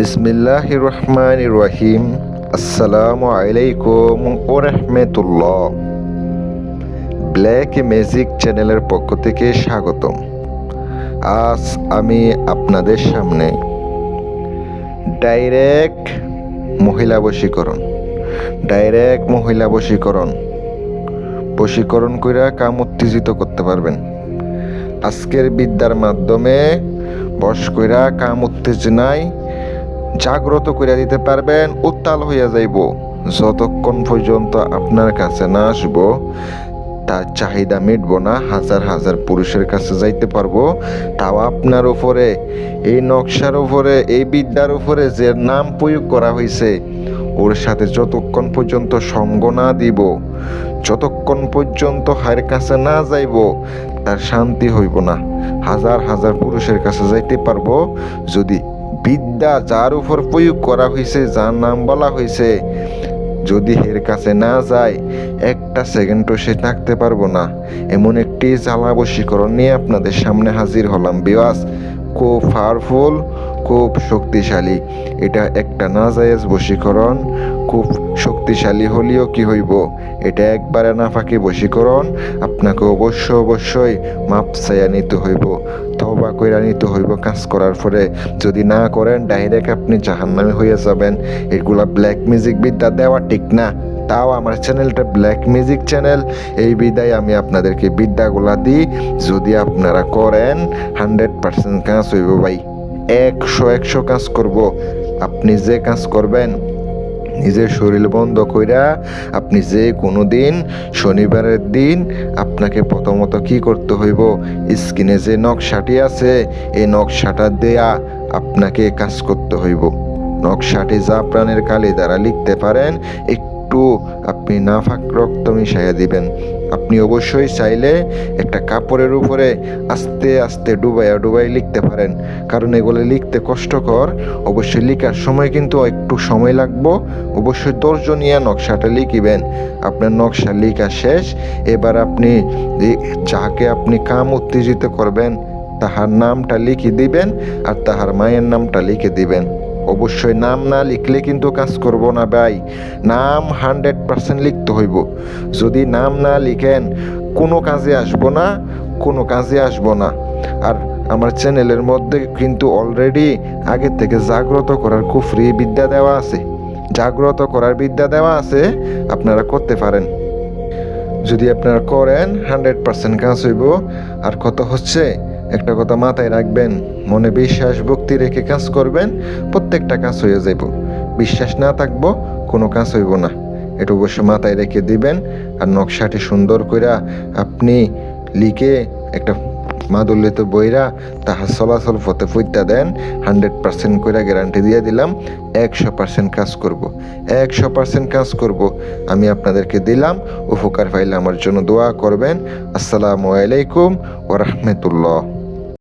বিসমিল্লাহ রহমান রহিম আসসালামু আলাইকুম ও রহমতুল্লাহ ব্ল্যাক ম্যাজিক চ্যানেলের পক্ষ থেকে স্বাগতম। আজ আমি আপনাদের সামনে ডাইরেক্ট মহিলা বশীকরণ ডাইরেক্ট মহিলা বশীকরণ বশীকরণ কইরা কাম উত্তেজিত করতে পারবেন। আজকের বিদ্যার মাধ্যমে বস কইরা কাম উত্তেজনায় জাগ্রত কইরা দিতে পারবেন, উত্তাল হইয়া যাইব। যতক্ষণ পর্যন্ত আপনার কাছে না আসব, তার চাহিদা মিটব না, হাজার হাজার পুরুষের কাছে যাইতে পারব, তাও আপনার উপরে, এই নকশার উপরে, এই বিদ্যার উপরে যে নাম প্রয়োগ করা হয়েছে ওর সাথে যতক্ষণ পর্যন্ত সঙ্গ না দিব, যতক্ষণ পর্যন্ত হায়ের কাছে না যাইব, তার শান্তি হইব না। হাজার হাজার পুরুষের কাছে যাইতে পারব, যদি বিদ্যা যার উপর প্রয়োগ করা হয়েছে যার নাম বলা হয়েছে যদি এর কাছে না যায়, একটা সেকেন্ডও সে থাকতে পারব না। এমন একটি জ্বালা বশীকরণ নিয়ে আপনাদের সামনে হাজির হলাম, বিওয়াস। খুব পাওয়ারফুল খুব শক্তিশালী। এটা একটা না জায়েজ বশীকরণ। খুব শক্তিশালী হলেও কি হইব? এটা একবারে না ফাঁকি বশীকরণ আপনাকে অবশ্য অবশ্যই মাপ চাইয়া নিতে হইব তবা কইরা নিতে হইব কাজ করার পরে। যদি না করেন ডাইরেক্ট আপনি জাহান্নামে হয়ে যাবেন। এগুলা ব্ল্যাক মিউজিক বিদ্যা দেওয়া ঠিক না। তাও আমার চ্যানেলটা ব্ল্যাক মিউজিক চ্যানেল এই বিদায় আমি আপনাদেরকে বিদ্যাগুলা দিই। যদি আপনারা করেন হান্ড্রেড পার্সেন্ট কাজ হইব ভাই। একশো একশো কাজ করব। আপনি যে কাজ করবেন নিজের শরীর বন্ধ কইরা আপনি যে কোনো দিন, শনিবারের দিন আপনাকে প্রথমত কি করতে হইব? স্কিনে যে নকশাটি আছে, এই নকশাটা দেয়া আপনাকে কাজ করতে হইব। নকশাটি যা প্রাণের কালি দ্বারা লিখতে পারেন একটু আপনি নাফাক রক্ত মিশাইয়া দিবেন। আপনি অবশ্যই চাইলে একটা কাপড়ের উপরে আস্তে আস্তে ডুবাইয়া ডুবাই লিখতে পারেন। কারণ এগুলো লিখতে কষ্টকর। অবশ্যই লিখার সময় কিন্তু একটু সময় লাগবো। অবশ্যই ধৈর্য নকশাটা লিখিবেন। আপনার নকশা লিখা শেষ। এবার আপনি যাকে আপনি কাম উত্তেজিত করবেন, তাহার নামটা লিখে দিবেন আর তাহার মায়ের নামটা লিখে দিবেন। অবশ্যই নাম না লিখলে কিন্তু কাজ করব না ভাই। নাম হান্ড্রেড পার্সেন্ট লিখতে হইব। যদি নাম না লিখেন, কোনো কাজে আসব না, কোনো কাজে আসব না। আর আমার চ্যানেলের মধ্যে কিন্তু অলরেডি আগে থেকে জাগ্রত করার খুব ফ্রি বিদ্যা দেওয়া আছে। জাগ্রত করার বিদ্যা দেওয়া আছে, আপনারা করতে পারেন। যদি আপনারা করেন, হান্ড্রেড পার্সেন্ট কাজ হইব। আর কত হচ্ছে একটা কথা মাথায় রাখবেন, মনে বিশ্বাস, ভক্তি রেখে কাজ করবেন, প্রত্যেকটা কাজ হয়ে যাইব। বিশ্বাস না থাকব, কোনো কাজ হইব না। এটা অবশ্য মাথায় রেখে দিবেন, আর নকশাটি সুন্দর কইরা আপনি লিখে একটা মাদুল্লিত বইরা তাহা চলাচল পথে ফুইতা দেন, হান্ড্রেড পার্সেন্ট কইরা গ্যারান্টি দিয়ে দিলাম, একশো পার্সেন্ট কাজ করব। একশো পার্সেন্ট কাজ করব, আমি আপনাদেরকে দিলাম, উপকার পাইলে আমার জন্য দোয়া করবেন। আসসালামু আলাইকুম ও রহমতুল্লাহ।